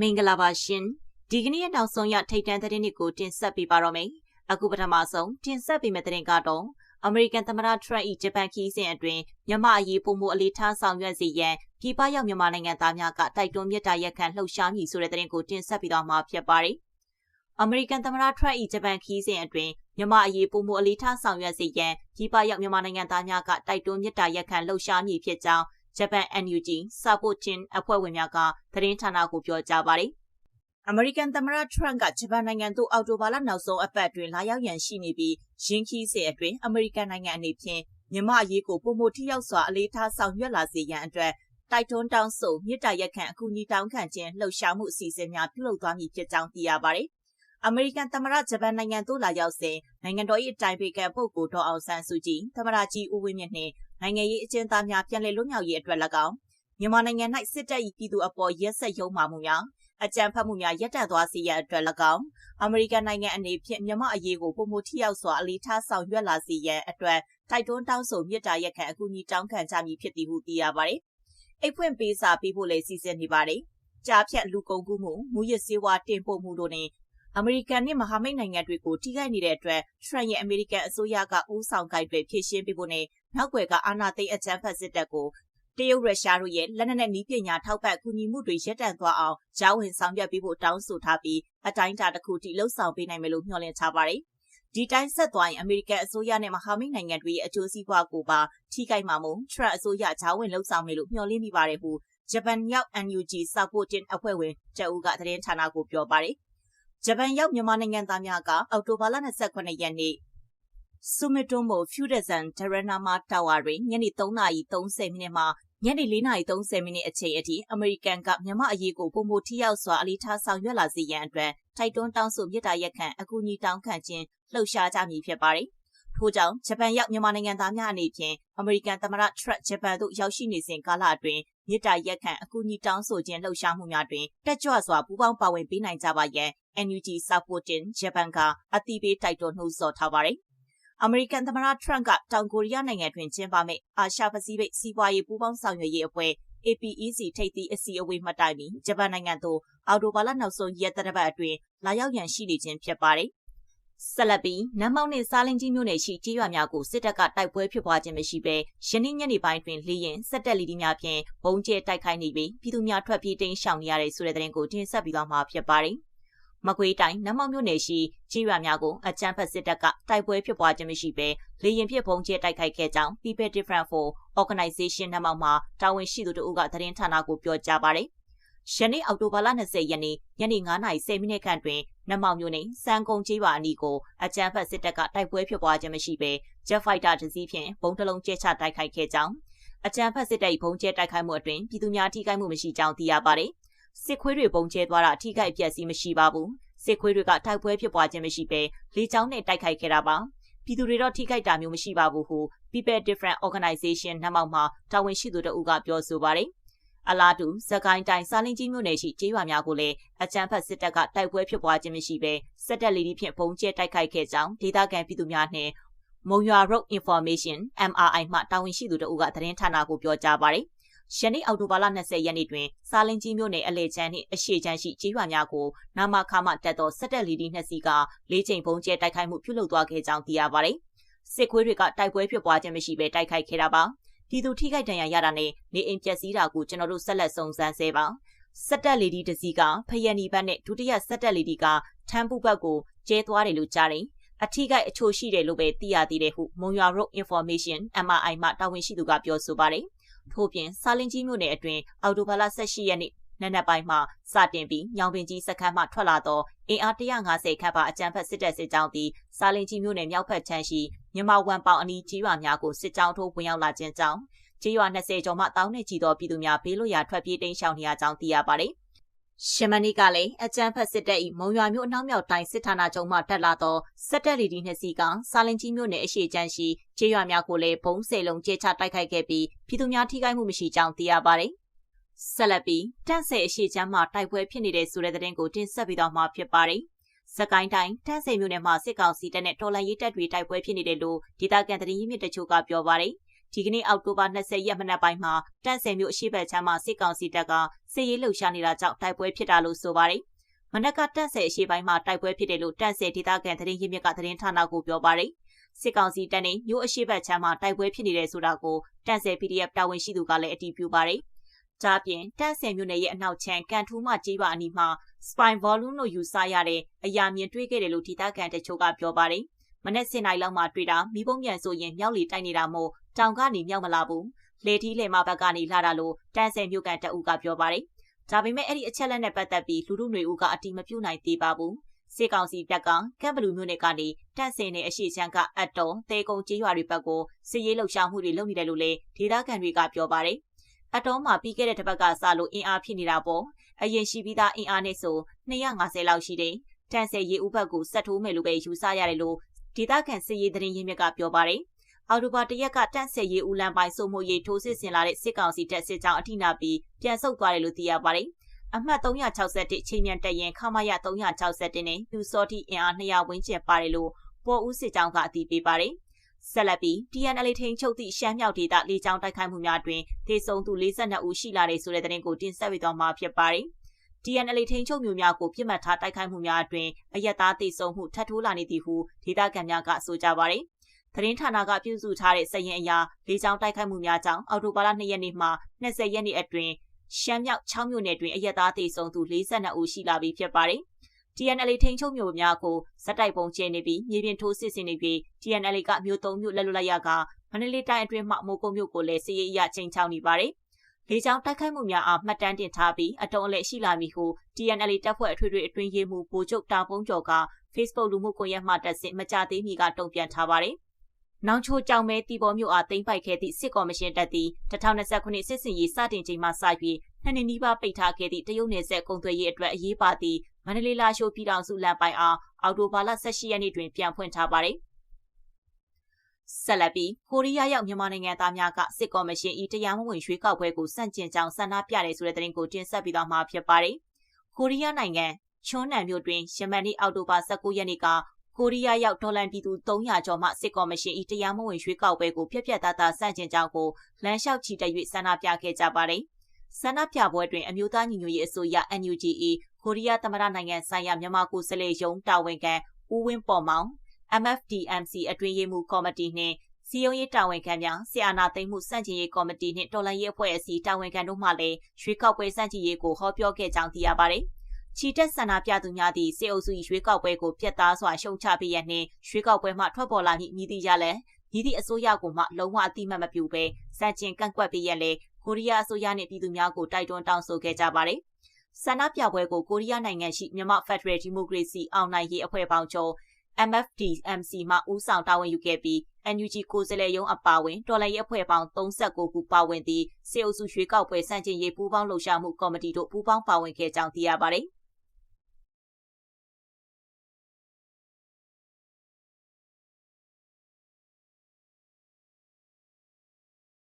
မင်္ဂလာပါရှင်ဒီကနေ့ရဲ့နောက်ဆုံးရထိတ်တန့်သတင်းတွေကိုတင်ဆက်ပေးပါတော့မယ်အခုပထမဆုံးတင်ဆက်ပေးမယ့်သတင်းကတော့အမေရိကန်သမ္မတထရန့်၏ဂျပန်ခီးစဉ်အတွင်းမြန်မာအရေးပုံမှုအလေးထားဆောင်ရွက်စေရန်ပြည်ပရောက်မြန်မာနိုင်ငံသားများကတိုက်တွန်းမြစ်တာရက်ခံလှုပ်ရှားမည်ဆိုတဲ့သတင်းကိုတင်ဆက်ပေးသွားမှာဖြစ်ပါတယ်အမေရိကန်သမ္မတထရန့်၏ဂျပန်ခီးစဉ်အတွင်းမြန်မာအရေးပုံမှုအလေးထားဆောင်ရွက်စေရန်ပြည်ပရောက်မြန်မာနိုင်ငံသားများကတိုက်တွန်းမြစ်တာရက်ခံလှုပ်ရှားမည်ဖြစ်ကြောင်း ဂျပန် NUG စာပို့ချင်းအဖွဲ့ဝင်များကသတင်းဌာနကိုပြောကြားပါတယ်။အမေရိကန်သမ္မတထရန့်ကဂျပန်နိုင်ငံသို့အော်တိုဘာလနောက်ဆုံးအပတ်အတွင်းလာရောက်ရန်ရှိနေပြီးရင်းခီးစေအတွင်းအမေရိကန်နိုင်ငံအနေဖြင့်မြန်မာအရေးကိုပုံမထိရောက်စွာအလေးထားဆောင်ရွက်လာစေရန်အတွက်တိုက်တွန်းတောင်းဆိုမြစ်တာရက်ခံအကူအညီတောင်းခံခြင်းလှုပ်ရှားမှုအစီအစဉ်များပြုလုပ်သွားမည်ဖြစ်ကြောင်းသိရပါတယ်။အမေရိကန်သမ္မတဂျပန်နိုင်ငံသို့လာရောက်စဉ်နိုင်ငံတော်၏အတိုင်ပင်ခံပုဂ္ဂိုလ်ဒေါ်အောင်ဆန်းစုကြည်သမ္မတကြီးဦးဝင်းမြင့်နှင့် နိုင်ငံရေးအကျဉ်းသားများပြန်လည်လွတ်မြောက်ရေးအတွက်၎င်းမြန်မာနိုင်ငံ၌စစ်တပ်၏ပြည်သူအပေါ်ရက်စက်ရုံမှမှုများအကြမ်းဖက်မှုများရပ်တန့်သွားစေရန်အတွက်၎င်းအမေရိကန်နိုင်ငံအနေဖြင့်မြန်မာအရေးကိုပုံမှုထိရောက်စွာအလေးထားဆောင်ရွက်လာစေရန်အတွက်တိုက်တွန်းတောင်းဆိုမြစ်တာရက်ခံအကူအညီတောင်းခံကြမည်ဖြစ်သည်ဟုသိရပါတယ်။အိတ်ဖွင့်ပေးစာပေးဖို့လည်းစီစဉ်နေပါတယ်။ကြားဖြတ်လူကုန်ကူးမှုမူရစ်စေဝါတင်ပို့မှုတို့နဲ့ အမေရိကန်နဲ့မဟာမိတ်နိုင်ငံတွေကိုထိခိုက်နေတဲ့အတွက်ထရန့်ရဲ့အမေရိကန်အစိုးရကဦးဆောင်ကိုက်တွေဖြည့်ရှင်းပေးဖို့နဲ့နောက်ွယ်ကအာဏာသိမ်းအကြမ်းဖက်စစ်တပ်ကိုတရုတ်ရုရှားတို့ရဲ့လက်နက်နဲ့နည်းပညာထောက်ပံ့ကူညီမှုတွေရပ်တန့်သွားအောင်ဂျာဝင်ဆောင်ရွက်ပေးဖို့တောင်းဆိုထားပြီးအတိုင်းအတာတစ်ခုထိလှုံ့ဆော်ပေးနိုင်မယ်လို့မျှော်လင့်ထားပါတယ်။ဒီတိုင်းဆက်သွားရင်အမေရိကန်အစိုးရနဲ့မဟာမိတ်နိုင်ငံတွေရဲ့အကျိုးစီးပွားကိုပါထိခိုက်မှာမို့ထရန့်အစိုးရဂျာဝင်လှုံ့ဆော်မယ်လို့မျှော်လင့်မိပါတယ်ဟုဂျပန်ရောက် NUG Supporting အဖွဲ့ဝင်ကျအူကသတင်းဌာနကိုပြောပါတယ်။ ဂျပန်ရောက်မြန်မာနိုင်ငံသားများကအောက်တိုဘာလ28ရက်နေ့ဆူမီတိုမိုဖျူဒဇန်ဒရနာမာတာဝါတွင်ညနေ3:30မိနစ်မှညနေ4:30မိနစ်အချိန်အထိအမေရိကန်ကမြန်မာအရေးကိုပုံမထိရောက်စွာအလေးထားဆောင်ရွက်လာစေရန်အတွက်ထိုက်တွန်းတောင်းဆိုမြစ်တာရက်ခံအကူအညီတောင်းခံခြင်းလှုပ်ရှားကြမည်ဖြစ်ပါတယ်။ထို့ကြောင့်ဂျပန်ရောက်မြန်မာနိုင်ငံသားများအနေဖြင့်အမေရိကန်သမ္မတထရက်ဂျပန်သို့ရောက်ရှိနေစဉ်ကာလအတွင်း မြစ်တာရက်ခံအကူအညီတောင်းဆိုခြင်းလှုပ်ရှားမှုများတွင်တက်ကြွစွာပူးပေါင်းပါဝင်ပေးနိုင်ကြပါရန် NUG Supporting Japan ကအတိပေးတိုက်တွန်းနှိုးဆော်ထားပါတယ်။အမေရိကန်သမ္မတထရန့်ကတောင်ကိုရီးယားနိုင်ငံတွင်ကျင်းပမယ့်အာရှပစိဖိတ်စီးပွားရေးပူးပေါင်းဆောင်ရွက်ရေးအဖွဲ့ APEC ထိပ်သီးအစည်းအဝေးမှတိုင်ပြီးဂျပန်နိုင်ငံသို့အော်တိုဘာလနောက်ဆုံးရက်သတ္တပတ်အတွင်းလာရောက်ရန်ရှိနေခြင်းဖြစ်ပါတယ်။ ဆက်လက်ပြီးနမ်မောင်နှင့်စားလင်းကြီးမြို့နယ်ရှိကြေးရွာများကိုစစ်တပ်ကတိုက်ပွဲဖြစ်ပွားခြင်းမရှိဘဲယနေ့ညနေပိုင်းတွင်လေရင်စက်တက်လီဒီများဖြင့်ဘုံကျဲတိုက်ခိုက်နေပြီးပြည်သူများထွက်ပြေးတိမ်းရှောင်နေရတဲ့ဆိုတဲ့တဲ့ရင်ကိုတင်ဆက်ပြီးတော့မှာဖြစ်ပါတယ်။မကွေးတိုင်းနမောက်မြို့နယ်ရှိကြီးရွာများကိုအကြမ်းဖက်စစ်တပ်ကတိုက်ပွဲဖြစ်ပွားခြင်းမရှိဘဲလေရင်ဖြစ်ပုံကျဲတိုက်ခိုက်ခဲ့ကြောင်း People Different for Organization နမောက်မှတာဝန်ရှိသူတို့ကသတင်းဌာနကိုပြောကြားပါတယ်။ယနေ့အောက်တိုဘာလ20ရက်နေ့ညနေ9:10မိနစ်ခန့်တွင် နမောက်မြို့နယ်စံကုန်းကြီးရွာအနီးကိုအကြမ်းဖက်စစ်တပ်ကတိုက်ပွဲဖြစ်ပွားခြင်းမရှိဘဲ Jet Fighter တစ်စီးဖြင့်ဘုံတလုံးကျဲချတိုက်ခိုက်ခဲ့ကြောင်းအကြမ်းဖက်စစ်တပ်၏ဘုံကျဲတိုက်ခိုက်မှုအတွင်ပြည်သူများထိခိုက်မှုမရှိကြောင်းသိရပါတယ်။စစ်ခွေးတွေပုံကျဲသွားတာအထိခိုက်ပျက်စီးမရှိပါဘူးစစ်ခွေးတွေကတိုက်ပွဲဖြစ်ပွားခြင်းမရှိဘဲလေကြောင်းနဲ့တိုက်ခိုက်ခဲ့တာပါပြည်သူတွေတော့ထိခိုက်တာမျိုးမရှိပါဘူးဟု People Different Organization နှမောက်မှတာဝန်ရှိသူတို့ကပြောဆိုပါတယ် အလားတူစကိုင်းတိုင်းစာလင်းကြီးမြို့နယ်ရှိကျေးရွာများကိုလည်းအကြမ်းဖက်စစ်တပ်ကတိုက်ပွဲဖြစ်ပွားခြင်းမရှိဘဲစစ်တပ်လီဒီဖြင့်ပုံကျဲတိုက်ခိုက်ခဲ့ကြောင်းဒေသခံပြည်သူများနှင့်မုံရွာ Road Information MRI မှတာဝန်ရှိသူတို့ကသတင်းဌာနကိုပြောကြားပါတယ်ယနေ့အောက်တိုဘာလ20ရက်နေ့တွင်စာလင်းကြီးမြို့နယ်အလဲချမ်းနှင့်အရှိချမ်းရှိကြေးရွာများကိုနာမခါမတက်သောစက်တက်လီဒီနှစ်စီးကလေးချိန်ပုံကျဲတိုက်ခိုက်မှုပြုလုပ်သွားခဲ့ကြောင်းသိရပါတယ်။စစ်ခွေးတွေကတိုက်ပွဲဖြစ်ပွားခြင်းမရှိဘဲတိုက်ခိုက်ခဲ့တာပါ။ ပြည်သူထိခိုက်ဒဏ်ရာရတာနဲ့နေအိမ်ပျက်စီးတာကိုကျွန်တော်တို့ဆက်လက်စုံစမ်းဆဲပါ။စက်တက်လီဒီတစ်စီးကဖယန်နီဘတ်နဲ့ဒုတိယစက်တက်လီဒီကထမ်းပူဘတ်ကိုကျဲသွားတယ်လို့ကြားတယ်။အထီးကအချို့ရှိတယ်လို့ပဲသိရသေးတယ်ဟုမုံရွာ Road Information MRI မှတာဝန်ရှိသူကပြောဆိုပါတယ်။ထို့ပြင်စာလင်းကြီးမြို့နယ်အတွင်းအော်တိုဘာလ18ရက်နေ့နနက်ပိုင်းမှာစတင်ပြီးညောင်ပင်ကြီးစခန်းမှထွက်လာသောအင်အား150ခန့်ပါအကြမ်းဖက်စစ်တပ်စစ်ကြောင်းသည်စာလင်းကြီးမြို့နယ်မြောက်ဘက်ခြမ်းရှိ မြန်မာဝန်ပေါင်အနီးကြီးရွာများကိုစစ်ကြောင်းထိုးဝင်ရောက်လာခြင်းကြောင့်ကြီးရွာ20ကျော်မှတောင်းနှင့်ချီသောပြည်သူများဘေးလွတ်ရာထွက်ပြေးတိမ်းရှောင်နေရကြောင်းသိရပါတယ်ရှမနီကလည်းအကြမ်းဖက်စစ်တပ်၏မုံရွာမြို့အနောက်မြောက်တိုင်းစစ်ဌာနချုပ်မှတက်လာသောစစ်တပ်လီဒီနှစ်စီးကစာလင်ကြီးမြို့နယ်အရှိချမ်းရှိကျေးရွာများကိုလည်းဘုံစေလုံးကျဲချတိုက်ခိုက်ခဲ့ပြီးပြည်သူများထိခိုက်မှုမရှိကြောင်းသိရပါတယ်။ဆက်လက်ပြီးတန့်ဆဲအရှိချမ်းမှတိုက်ပွဲဖြစ်နေတဲ့ဆိုတဲ့သတင်းကိုတင်ဆက်ပြီးတော့မှဖြစ်ပါတယ်။ စကိုင်းတိုင်းတန့်ဆဲမြို့နယ်မှာစစ်ကောင်စီတပ်နဲ့တော်လှန်ရေးတပ်တွေတိုက်ပွဲဖြစ်နေတယ်လို့ဒေသခံသတင်းရင်းမြစ်တချို့ကပြောပါတယ်။ဒီကနေ့အောက်တိုဘာ20ရက်မနက်ပိုင်းမှာတန့်ဆယ်မြို့အရှိဘက်ချမ်းမှာစစ်ကောင်စီတပ်ကစစ်ရေးလှုပ်ရှားနေတာကြောင့်တိုက်ပွဲဖြစ်တာလို့ဆိုပါတယ်။မနက်ကတန့်ဆယ်အရှိပိုင်းမှာတိုက်ပွဲဖြစ်တယ်လို့တန့်ဆယ်ဒေသခံသတင်းရင်းမြစ်ကသတင်းဌာနကိုပြောပါတယ်။စစ်ကောင်စီတပ်နဲ့မြို့အရှိဘက်ချမ်းမှာတိုက်ပွဲဖြစ်နေတယ်ဆိုတာကိုတန့်ဆယ် PDF တာဝန်ရှိသူကလည်းအတည်ပြုပါတယ်။ ကြားပြင်တန့်ဆယ်မြို့နယ်ရဲ့အနောက်ချမ်းကန်ထူးမှကြေးပါအနီးမှာ spine volume လို့ယူဆရတဲ့အရာမြင်တွေ့ခဲ့တယ်လို့ဒေသခံတချို့ကပြောပါတယ်။မနက်7:00နာရီလောက်မှတွေ့တာမိဘုံမြန်ဆိုရင်မြောက်လီတိုက်နေတာမို့တောင်ကနေမြောက်မလာဘူးလေထီးလေမဘက်ကနေလာတာလို့တန်းဆယ်မြို့ကန်တအူကပြောပါတယ်ဒါပေမဲ့အဲ့ဒီအချက်လက်နဲ့ပတ်သက်ပြီးလူလူຫນွေဦးကအတိမပြုတ်နိုင်သေးပါဘူးစစ်ကောင်စီတပ်ကကမ်ဘလူးမြို့နယ်ကနေတန့်စင်နဲ့အရှိချမ်းကအတ်တော်တဲကုံကျေးရွာတွေဘက်ကိုစစ်ရေးလှုပ်ရှားမှုတွေလုပ်နေတယ်လို့လည်းဒေသခံတွေကပြောပါတယ် အတော်မှာပြီးခဲ့တဲ့တစ်ပတ်ကစလို့အင်အားဖြစ်နေတာပေါ့အရင်ရှိပြီးသားအင်အားနဲ့ဆို250လောက်ရှိတယ်တန့်စင်ရေဦးဘက်ကိုဆက်ထိုးမယ်လို့ပဲယူဆရတယ်လို့ဒေသခံစစ်ရေးသတင်းရင်းမြစ်ကပြောပါတယ်အော်တိုဘာတရက်ကတန့်ဆက်ရေးဦးလန်ပိုင်းစုံမှုရေးထိုးစစ်ဆင်လာတဲ့စစ်ကောင်စီတပ်စစ်ကြောင်းအထိနာပြီးပြန်ဆုတ်သွားတယ်လို့သိရပါတယ်။အမှတ်361ချိန်မြန်တက်ရင်ခမရ361နဲ့ပြူစောတိအင်အား200ဝန်းကျင်ပါတယ်လို့ပေါ်ဦးစစ်ကြောင်းကအတည်ပြုပါတယ်။ ဆက်လက်ပြီး TNL ထိန်ချုပ်သည့်ရှမ်းမြောက်ဒေသလေကြောင်းတိုက်ခိုက်မှုများတွင်ဒေဆုံးသူ42ဦးရှိလာတယ်ဆိုတဲ့သတင်းကိုတင်ဆက်ပေးသွားမှာဖြစ်ပါတယ်။ TNL ထိန်ချုပ်မျိုးများကိုပြစ်မှတ်ထားတိုက်ခိုက်မှုများအတွင်အယက်သားတေဆုံးမှုထပ်ထိုးလာနေသည်ဟုဒေသခံများကဆိုကြပါတယ်သတင်းဌာနကပြုစုထားတဲ့စည်ရင်အရာလေးချောင်းတိုက်ခိုက်မှုများကြောင့်အော်တိုဘာလ2ရက်နေ့မှ20ရက်နေ့အတွင်းရှမ်းမြောက်6မြို့နယ်တွင်အရက်သားသေဆုံးသူ42ဦးရှိလာပြီဖြစ်ပါတယ်။ TNL ထိန်ချုပ်မြို့များကိုဇက်တိုက်ပုံကျင်းနေပြီးမြေပြင်ထိုးစစ်ဆင်နေပြီး TNL ကမြို့3မြို့လက်လွတ်လိုက်ရကမန္တလေးတိုင်းအတွင်းမှမိုးကုတ်မြို့ကိုလည်းစစ်ရေးအရချိန်ချောင်းနေပါတယ်။လေကြောင်းတိုက်ခိုက်မှုများအားမှတ်တမ်းတင်ထားပြီးအတုံးအလဲရှိလာမည်ဟု TNL တပ်ဖွဲ့အထွေထွေအတွင်းရေးမှူးဗိုလ်ချုပ်တာဖုံးကျော်က Facebook လူမှုကွန်ရက်မှာတက်ဆင့်မကြသေးမီကတုံ့ပြန်ထားပါတယ်။နောင်ချိုကြောင်မဲတီပေါ်မြို့အားသိမ်းပိုက်ခဲ့သည့်စစ်ကော်မရှင်တပ်သည်2020ခုနှစ်စစ်စင်ရေးစတင်ချိန်မှစပြီးနှစ်နှစ်နီးပါးပိတ်ထားခဲ့သည့်တရုတ်နယ်စပ်ကုန်သွယ်ရေးအတွက်အရေးပါသည့် မန္တလေးလာရှိုးပြည်ထောင်စုလမ်းပိုင်းအားအော်တိုဘာလ18ရက်နေ့တွင်ပြန်ဖွင့်ထားပါတယ်။ဆက်လက်ပြီးကိုရီးယားရောက်မြန်မာနိုင်ငံသားများကစစ်ကော်မရှင်ဤတရားမဝင်ရွေးကောက်ပွဲကိုစန့်ကျင်ကြောင်းဆန္ဒပြတယ်ဆိုတဲ့သတင်းကိုတင်ဆက်ပြီးတော့မှာဖြစ်ပါတယ်။ကိုရီးယားနိုင်ငံချွန်းနံမြို့တွင်ယမန်နေ့အောက်တိုဘာ19ရက်နေ့ကကိုရီးယားရောက်ဒေါ်လန်ပြည်သူ300ကျော်မှစစ်ကော်မရှင်၏တရားမဝင်ရွေးကောက်ပွဲကိုပြက်ပြက်သားသားစန့်ကျင်ကြောင်းကိုလမ်းလျှောက်ချီတက်၍ဆန္ဒပြခဲ့ကြပါတယ်။ဆန္ဒပြပွဲတွင်အမျိုးသားညီညွတ်ရေးအစိုးရ NUG ၏ ကိုရီးယားသမ္မတနိုင်ငံဆိုင်ရာမြန်မာကိုယ်စားလှယ်ရုံးတာဝန်ခံဦးဝင်းပေါ်မောင် MFDMC အတွင်းရေးမှူးကော်မတီနှင့်စီယုံရေးတာဝန်ခံများဆီအာနာသိမ်းမှုစန့်ကျင်ရေးကော်မတီနှင့်တော်လှန်ရေးအဖွဲ့အစည်းတာဝန်ခံတို့မှလည်းရွေးကောက်ပွဲစန့်ကျင်ရေးကိုဟောပြောခဲ့ကြောင်းသိရပါတယ်။ချီတက်ဆန္ဒပြသူများသည့်စေအုပ်စုရွေးကောက်ပွဲကိုပြတ်သားစွာရှုံချပေးရနှင့်ရွေးကောက်ပွဲမှထွက်ပေါ်လာမည့်မြည်သည့်ရလည်းမြည်သည့်အစိုးရကိုမှလုံးဝအတိမတ်မပြုဘဲစံကျင်ကန့်ကွက်ပေးရလဲကိုရီးယားအစိုးရနှင့်ပြည်သူများကိုတိုက်တွန်းတောင်းဆိုခဲ့ကြပါတယ် ဆန္ဒပြပွဲကိုကိုရီးယားနိုင်ငံရှိမြန်မာဖက်ဒရယ်ဒီမိုကရေစီအောင်နိုင်ရေးအဖွဲ့ပေါင်းချုပ် MFDMC မှဦးဆောင်တာဝန်ယူခဲ့ပြီး NUG ကိုယ်စားလှယ်ရုံးအပါအဝင်တော်လှန်ရေးအဖွဲ့ပေါင်း39ခုပါဝင်သည့်စေအုပ်စုရွေးကောက်ပွဲစန့်ကျင်ရေးပူးပေါင်းလှုပ်ရှားမှုကော်မတီတို့ပူးပေါင်းပါဝင်ခဲ့ကြောင်းသိရပါတယ်။